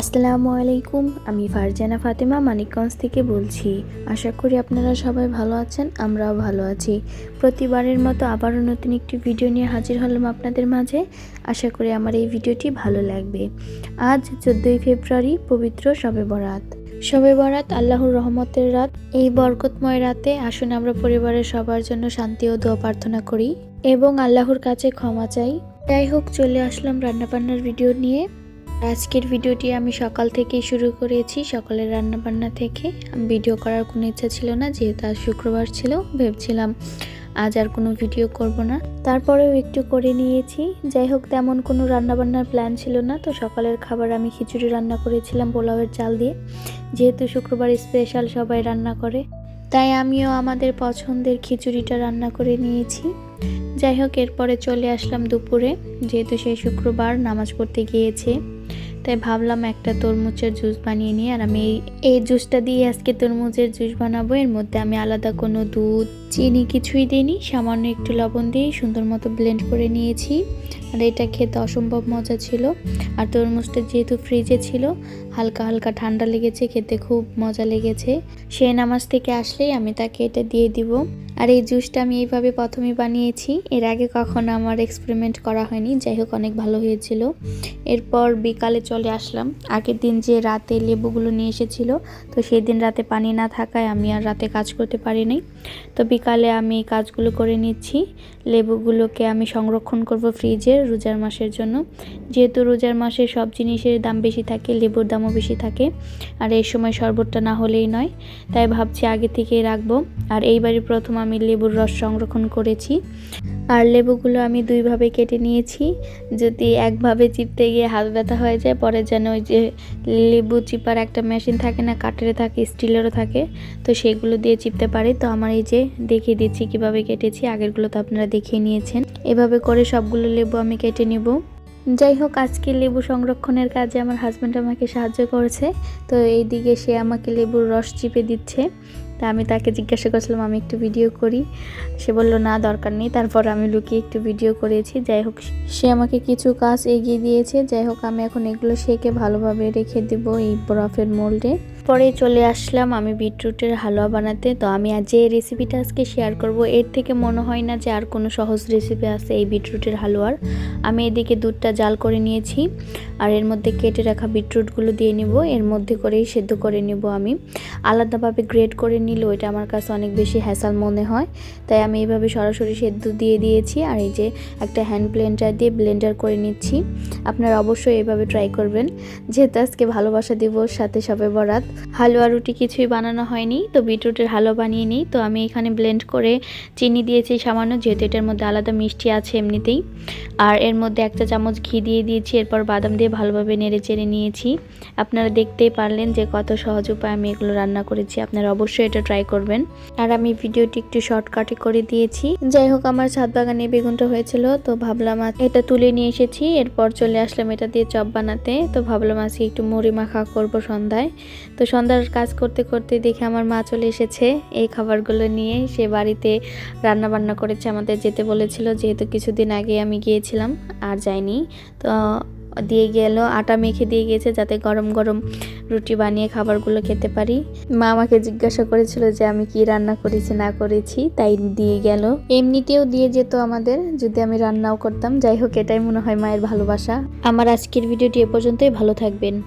আসসালামু আলাইকুম, আমি ফারজানা ফাতেমা মানিকগঞ্জ থেকে বলছি। আশা করি আপনারা সবাই ভালো আছেন, আমরাও ভালো আছি। প্রতিবারের মতো আবারও নতুন একটি ভিডিও নিয়ে হাজির হলাম আপনাদের মাঝে। আশা করি আমার এই ভিডিওটি ভালো লাগবে। আজ চোদ্দোই ফেব্রুয়ারি, পবিত্র শবে বরাত। শবে বরাত আল্লাহর রহমতের রাত। এই বরকতময় রাতে আসুন আমরা পরিবারের সবার জন্য শান্তি ও দোয়া প্রার্থনা করি এবং আল্লাহর কাছে ক্ষমা চাই। যাই হোক, চলে আসলাম রান্নাবান্নার ভিডিও নিয়ে। আজকের ভিডিওটি আমি সকাল থেকেই শুরু করেছি, সকালের রান্নাবান্না থেকে। ভিডিও করার কোনো ইচ্ছা ছিল না, যেহেতু আজ শুক্রবার ছিল, ভেবছিলাম আজ আর কোনো ভিডিও করব না। তারপরেও একটু করে নিয়েছি। যাই হোক, তেমন কোনো রান্নাবান্নার প্ল্যান ছিল না, তো সকালের খাবার আমি খিচুড়ি রান্না করেছিলাম পোলাওয়ের চাল দিয়ে। যেহেতু শুক্রবার স্পেশাল সবাই রান্না করে। তাই আমিও আমাদের পছন্দের খিচুড়িটা রান্না করে নিয়েছি। যাই হোক, এরপরে চলে আসলাম দুপুরে, যেহেতু সেই শুক্রবার নামাজ পড়তে গিয়েছে। তাই ভাবলাম একটা তরমুজের জুস বানিয়ে নিই। আর আমি এই- জুসটা দিয়ে আজকে তরমুজের জুস বানাবো। এর মধ্যে আমি আলাদা কোনো দুধ, চিনি কিছুই দিইনি। সামান্য একটু লবণ দিয়ে সুন্দর মতো ব্লেন্ড করে নিয়েছি। আর এটা খেতে অসম্ভব মজা ছিল। আর তরমুজটা যেহেতু ফ্রিজে ছিল, হালকা হালকা ঠান্ডা লেগেছে, খেতে খুব মজা লেগেছে। সে নামাজ থেকে আসলেই আমি তাকে এটা দিয়ে দিব। আর এই জুসটা আমি এইভাবে প্রথমে বানিয়েছি। এর আগে কখনো আমার এক্সপেরিমেন্ট করা হয়নি। যাই হোক, অনেক ভালো হয়েছিল। এরপর বিকালে চলে আসলাম। আগের দিন যে রাতে লেবুগুলো নিয়ে এসেছিল, তো সেই দিন রাতে পানি না থাকায় আমি আর রাতে কাজ করতে পারিনি। তো বিকালে আমি এই কাজগুলো করে নিচ্ছি। লেবুগুলোকে আমি সংরক্ষণ করব ফ্রিজে রোজার মাসের জন্য। যেহেতু রোজার মাসে সব জিনিসের দাম বেশি থাকে, লেবুর দামও বেশি থাকে, আর এই সময় শরবতটা না হলেই নয়। তাই ভাবছি আগে থেকেই রাখব। আর এইবারই প্রথম আমি লেবুর রস সংরক্ষণ করেছি। আর লেবুগুলো আমি দুইভাবে কেটে নিয়েছি। যদি একভাবে চিপতে গিয়ে হাত ব্যথা হয়ে যায়, পরে যেন ওই যে লেবু চিপার একটা মেশিন থাকে না, কাঠের থাকে, স্টিলেরও থাকে, তো সেগুলো দিয়ে চিপতে পারি। তো আমার এই যে দেখিয়ে দিচ্ছি কীভাবে কেটেছি, আগেরগুলো তো আপনারা দেখিয়ে নিয়েছেন। এভাবে করে সবগুলো লেবু আমি কেটে নেব। যাই হোক, আজকে লেবু সংরক্ষণের কাজে আমার হাজব্যান্ড আমাকে সাহায্য করেছে। তো এইদিকে সে আমাকে লেবুর রস চিপে দিচ্ছে। তা আমি তাকে জিজ্ঞাসা করছিলাম, আমি একটু ভিডিও করি। সে বলল, না, দরকার নেই। তারপর আমি লুকিয়ে একটু ভিডিও করেছি। যাই হোক, সে আমাকে কিছু কাজ এগিয়ে দিয়েছে। যাই হোক, আমি এখন এগুলো শেখে ভালোভাবে রেখে দেব এই বরফের মোল্ডে। পরে চলে আসলাম আমি বিটরুটের হালুয়া বানাতে। তো আমি আজ যে রেসিপিটা আজকে শেয়ার করব, এর থেকে মনে হয় না যে আর কোনো সহজ রেসিপি আছে এই বিটরুটের হালুয়ার। আমি এদিকে দুধটা জাল করে নিয়েছি আর এর মধ্যে কেটে রাখা বিটরুটগুলো দিয়ে নিব। এর মধ্যে করেই সেদ্ধ করে নিব আমি। আলাদাভাবে গ্রেড করে নিলে ওইটা আমার কাছে অনেক বেশি হ্যাসাল মনে হয়। তাই আমি এইভাবে সরাসরি সেদ্ধ দিয়ে দিয়েছি আর এই যে একটা হ্যান্ড ব্লেন্ডার দিয়ে ব্লেন্ডার করে নিচ্ছি। আপনারা অবশ্যই এভাবে ট্রাই করবেন। যেহেতু আজকে ভালোবাসা দিবস, সাথে সবে বরাত, হালুয়া রুটি কিছুই বানানো হয়নি, তো বিটরুটের হালুয়া বানিয়ে নিই। তো আমি এখানে ব্লেন্ড করে চিনি দিয়েছি সামান্য, যেহেতু এটার মধ্যে আলাদা মিষ্টি আছে এমনিতেই। আর এর মধ্যে একটা চামচ ঘি দিয়ে দিয়েছি, এরপর বাদাম দিয়ে ভালোভাবে নেড়ে চেড়ে নিয়েছি। আপনারা দেখতেই পারলেন যে কত সহজ উপায় আমি এগুলো রান্না করেছি। আপনারা অবশ্যই এটা ট্রাই করবেন। আর আমি ভিডিওটি একটু শর্টকাটে করে দিয়েছি। যাই হোক, আমার ছাদ বাগানে বেগুনটা হয়েছিল, তো ভাবলাম এটা তুলে নিয়ে এসেছি। এরপর চলে আসলাম এটা দিয়ে চপ বানাতে, তো ভাবলাম আজকে একটু মুড়ি মাখা করব সন্ধ্যায়। তো সন্ধ্যার কাজ করতে করতে দেখে আমার মা চলে এসেছে, এই খাবারগুলো নিয়ে। সে বাড়িতে রান্না বান্না করেছে, আমাদের যেতে বলেছিল, যেহেতু কিছুদিন আগে আমি গিয়েছিলাম, আর যাইনি। তো দিয়ে গেল, আটা মেখে দিয়ে গেছে যাতে গরম গরম রুটি বানিয়ে খাবারগুলো খেতে পারি। মা আমাকে জিজ্ঞাসা করেছিল যে আমি কি রান্না করেছি, না করেছি, তাই দিয়ে গেল। এমনিতেও দিয়ে যেত আমাদের, যদি আমি রান্নাও করতাম। যাই হোক, এটাই মনে হয় মায়ের ভালোবাসা। আমার আজকের ভিডিওটি এ পর্যন্তই। ভালো থাকবেন।